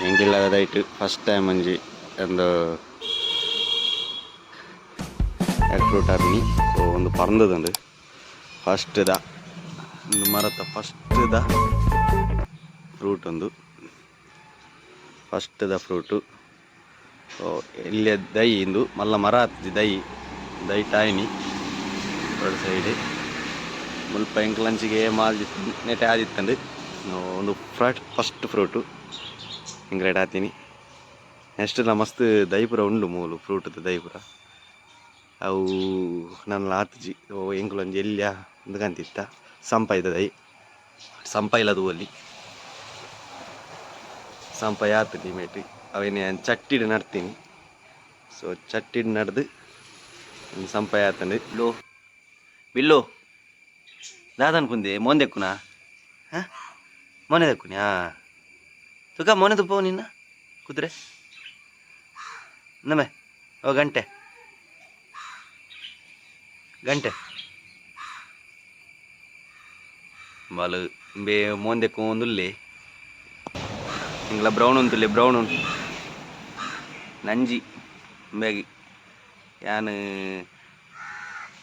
ಹೆಂಗಿಲ್ಲದಾಯ್ತು first time ಒಂಜಿ ಒಂದು fruit Arni so ಒಂದು ಪರಂದದುಂಡು ಫಸ್ಟ್ ದ. ಒಂದು ಮರತ ಫಸ್ಟ್ ದ ಫ್ರೂಟ್ ಒಂದು. ಫಸ್ಟ್ ದ ಫ್ರೂಟು ಸೊ ಇಲ್ಲೇ ದೈ ಇಂದು. ಮಲ್ಲ ಮರ ಹತ್ತಿ ದೈ. ದೈ ಎರಡು ಸೈಡ್ ಮುಲ್ಪ ಎಂಕ್ಲಂಚಿಗೆ ಮಾಲ್ದಿತ್ತು ನೆಟೆ ಆದಿತ್ತಂದು. ಒಂದು ಫ್ರಟ್ ಫಸ್ಟ್ ಫ್ರೂಟು ಹಿಂಗ್ರೇಟ್ ಹಾತೀನಿ ನೆಕ್ಸ್ಟ್ ಮಸ್ತ್ ದೈಪುರ ಉಂಡು ಮೂಲು ಫ್ರೂಟ್ ದೈಪುರ. ಅವು ನನ್ನ ಲಾತಜಿ, ಓ ಎಂಕ್ಲೊಂಜಿ ಎಲ್ಯ ಅಂದ್ಕಂತಿತ್ತ. ಸಂಪೈದ ದೈ ಸಂಪೈಲದು ಅಲ್ಲಿ. ಸಂಪೈ ಆತು ಡಿಮೇಟ್ ಅವೇನೆ ಚಟ್ಟಿಡ್ ನಡ್ತೀನಿ. ಸೊ ಚಟ್ಟಿಡ್ ನಡೆದು ಸಂಪೈ ಆತಂಡು ಲೋ, ಬಿಲ್ಲು ದಾದನ್ಕುಂದೆ ಮೊಂದೆಕ್ಕುನಾ? ಹಾಂ? ಮೊನ್ನೆ ಹಾಂ ತುಕ ಮೊನೆ ತುಪ್ಪ ನಿನ್ನ? ಕುದ್ರೆ? ನಮೆ, ಓ, ಗಂಟೆ. ಗಂಟೆ. ಬಾಲು, ಬೇ ಮೋಂದೆ ಹಿಂಗ್ಲ ಇಂಗ್ಲ ಬ್ರೌನ್ ಉಂತುಲ್ಲಿ, ಬ್ರೌನ್ ಉಂಟು. ನಂಜಿ ಬೇಗಿ ಯಾನು,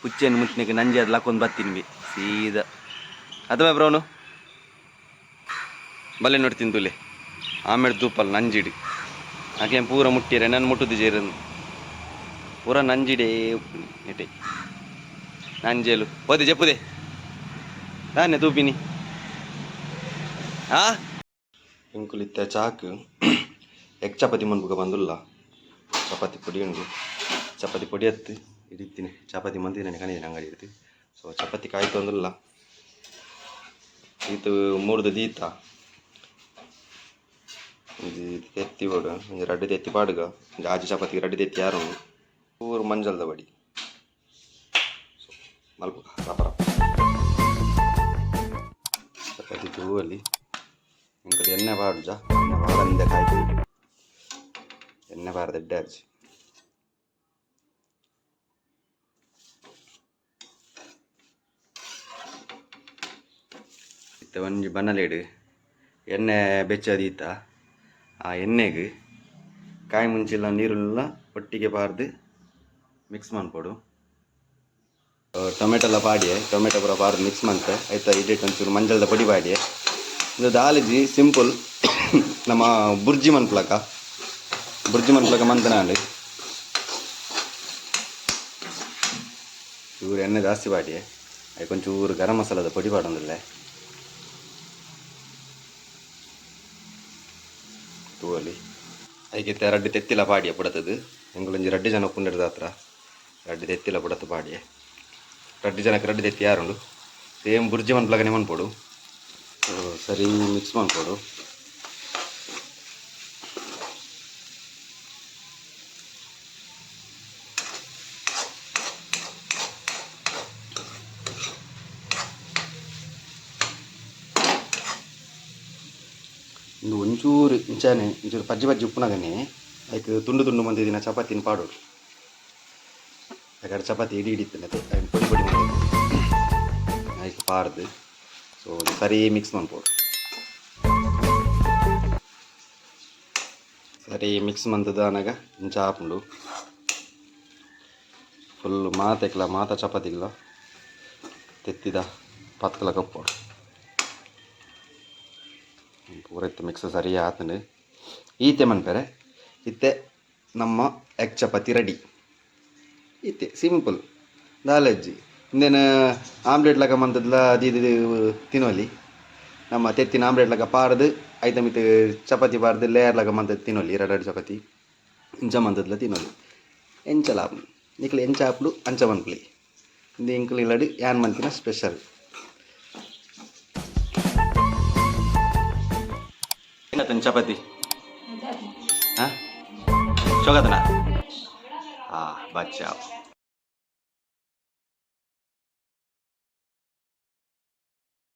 ಪುಚ್ಚೆನ್ ಮುಚ್ಚಿನಕ್ಕೆ ನಂಜಿ ಅದು ಲಾಕೊಂದು ಬರ್ತೀನಿ ಬಿ, ಸೀದಾ. ಅಥವಾ ಬ್ರೌನು? ಬಲ್ಲೆ ನೋಡ್ತೀನಿ ತುಲೆ ಆಮೇಲೆ ತೂಪಲ್ ನಂಜಿಡಿ. ಹಾಗೆ ಪೂರ ಮುಟ್ಟಿರೆ ನನ್ನ ಮುಟ್ಟುದು ಜೇರನ್ನು. ಪೂರ ನಂಜಿಡಿ ಇಟ್ಟೆ. ನಂಜೇಲು. ಹೋದೆ ಜಪ್ಪುದೆ ನಾನೇ ತೂಪಿನಿ ಹಾ ಇಂಕುಲಿತ್ತ ಚಾಕು. ಎಗ್ ಚಪಾತಿ ಮನ್ಬುಗ ಬಂದುಲ್ಲ. ಚಪಾತಿ ಪುಡಿ ಉಂಡು. ಚಪಾತಿ ಪುಡಿ ಹತ್ತು ಹಿಡಿತೀನಿ. ಚಪಾತಿ ಮಂದಿ ನನಗೆ ಕಣಿದ್ದೀನಿ ಅಂಗಡಿ ಇರ್ತಿ ಸೊ ಚಪಾತಿ ಕಾಯ್ತು ಅಂದಿಲ್ಲ. ಇದು ಮೂರ್ದು ದೀತ. ఇది ఎత్తి కూడా కొంచెం రెడ్డి ఎత్తి పాడుగా కొంచెం ఆచి చపాతీకి రెడ్డి ఎత్తి యారు ஊர் மஞ்சள் தவடி மல்புக்கா சாப்பிட்றோம் சப்பாத்தி தூவலி. எங்களுக்கு எண்ணெய் பாடுச்சா? எண்ணெய் பாட இந்த காய்ச்சி எண்ணெய் பாடுறது இட்டாச்சு இத்த வஞ்சி பண்ணலேடு எண்ணெய் பெச்சு ಆ ಎಣ್ಣೆಗೆ ಕಾಯಿ ಮುಂಚಿಲ್ಲ ನೀರುಲ್ಲ ಒಟ್ಟಿಗೆ ಪಾರ್ದು ಮಿಕ್ಸ್ ಮಾಡ್ಕೊಡು ಟೊಮೆಟೊಲ್ಲ ಪಾಡಿಯೆ ಟೊಮೆಟೊ ಪೂರ ಪಾರ್ದು ಮಿಕ್ಸ್ ಮಾಡ್ತೆ ಆಯ್ತಾ ಇಡಿಟ್ಟು ಒಂಚೂರು ಮಂಜಲ್ದ ಪೊಡಿ ಪಾಡಿಯೆ ಇದು ದಾಲಿಜಿ ಸಿಂಪಲ್ ನಮ್ಮ ಬುರ್ಜಿ ಮನ್ಪ್ಲಕ ಬುರ್ಜಿ ಮನ್ಪ್ಲಕ ಮಂತನಾಂಡು ಚೂರು ಎಣ್ಣೆ ಜಾಸ್ತಿ ಪಾಡಿಯೆ ಅದಕ್ಕೆ ಒಂಚೂರು ಗರಂ ಮಸಾಲದ ಪೊಡಿ ಪಾಡೊಂದಿಲ್ಲ ತೂವಲ್ಲಿ ಐಕೆ ರಡ್ಡು ತೆತ್ತಿಲ ಪಾಡಿಯ ಪುಡತದು. ಎಂಗಳೊಂಜಿ ರಡ್ಡು ಜನ ಪುಂಡಿಡ್ದ ಹತ್ರ ರಡ್ಡಿ ತೆತ್ತಿಲ ಬಡತ ಪಾಡಿಯ. ರಡ್ಡಿ ಜನಕ್ಕೆ ರಡ್ಡಿ ತೆತ್ತಿ ಯಾರುಂಡು? ಸೇಮ್ ಬುರ್ಜಿ ಮನ್ಪ್ಲಗನೆ ಮನ್ಪೊಡು ಸೊ, ಸರಿ ಮಿಕ್ಸ್ ಮಾಡ್ಕೊಡು ಇಂದು ಒಂಚೂರು ಇಂಚಾನೆ ಒಂಚೂರು ಪಜ್ಜಿ ಪಜ್ಜಿ ಉಪ್ಪುನಾಗನೆ ಅದಕ್ಕೆ ತುಂಡು ತುಂಡು ಮಂದಿದಿನ ಚಪಾತಿನ ಪಾಡೋಡು ಯಾಕಂದ್ರೆ ಚಪಾತಿ ಇಡಿ ಹಿಡಿತಲ್ಲ ಅದಕ್ಕೆ ಪೊಡಿ ಪೊಡಿ ಮಾಡಿ ಅದಕ್ಕೆ ಪಾಡ್ದು ಸೊ ಸರಿ ಮಿಕ್ಸ್ ಮಾಡ್ಬೋದು ಸರಿ ಮಿಕ್ಸ್ ಮಂತದ ಅನಾಗ ಇಂಚ ಹಾಪುಂಡು ಫುಲ್ ಮಾತೆಕ್ಲ ಮಾತ ಚಪಾತಿಗ್ಲ ತೆತ್ತಿದ ಪತ್ಕಲ ಕಪ್ಪೋಡು ಪೂರ ಇತ್ತು ಮಿಕ್ಸ್ ಸರಿ ಆತಂಡು ಈತೆ ಮನ್ಪೆರೆ ಇತ್ತೆ ನಮ್ಮ ಎಗ್ ಚಪಾತಿ ರೆಡಿ ಇತ್ತೆ ಸಿಂಪಲ್ ದಾಲಜ್ಜಿ ಇಂದೇನು ಆಮ್ಲೆಟ್ ಲಕ ಮಂತದ್ಲ ಅದು ಇದು ತಿನ್ನೋಲಿ ನಮ್ಮ ತೆತ್ತಿನ ಆಮ್ಲೆಟ್ ಲಕ ಪಾಡ್ದು ಐತ ಮಿತ್ ಚಪಾತಿ ಪಾಡ್ದು ಲೇಯರ್ ಲಕ ಮಂತದ್ ತಿನ್ನೋಲಿ ಎರಡೆರಡು ಚಪಾತಿ. ಇಂಚ ಮಂತದ್ಲ ತಿನ್ನೋಲಿ ಎಂಚಲ ನಿಕ್ಲಿ ಎಂಚ ಹಾಪ್ಲು ಅಂಚ ಮನ್ಪುಲಿ ಇಂದು ಇಂಕ್ಲಿ ಇಲ್ಲಡಿ, ಯಾನ್ ಮಂತಿನ ಸ್ಪೆಷಲ್ ಏನಾತನ್ ಚಪಾತಿ ಹಾಂ ಶೋಗದನ ಹಾಂ ಬಚ್ಚಾವ್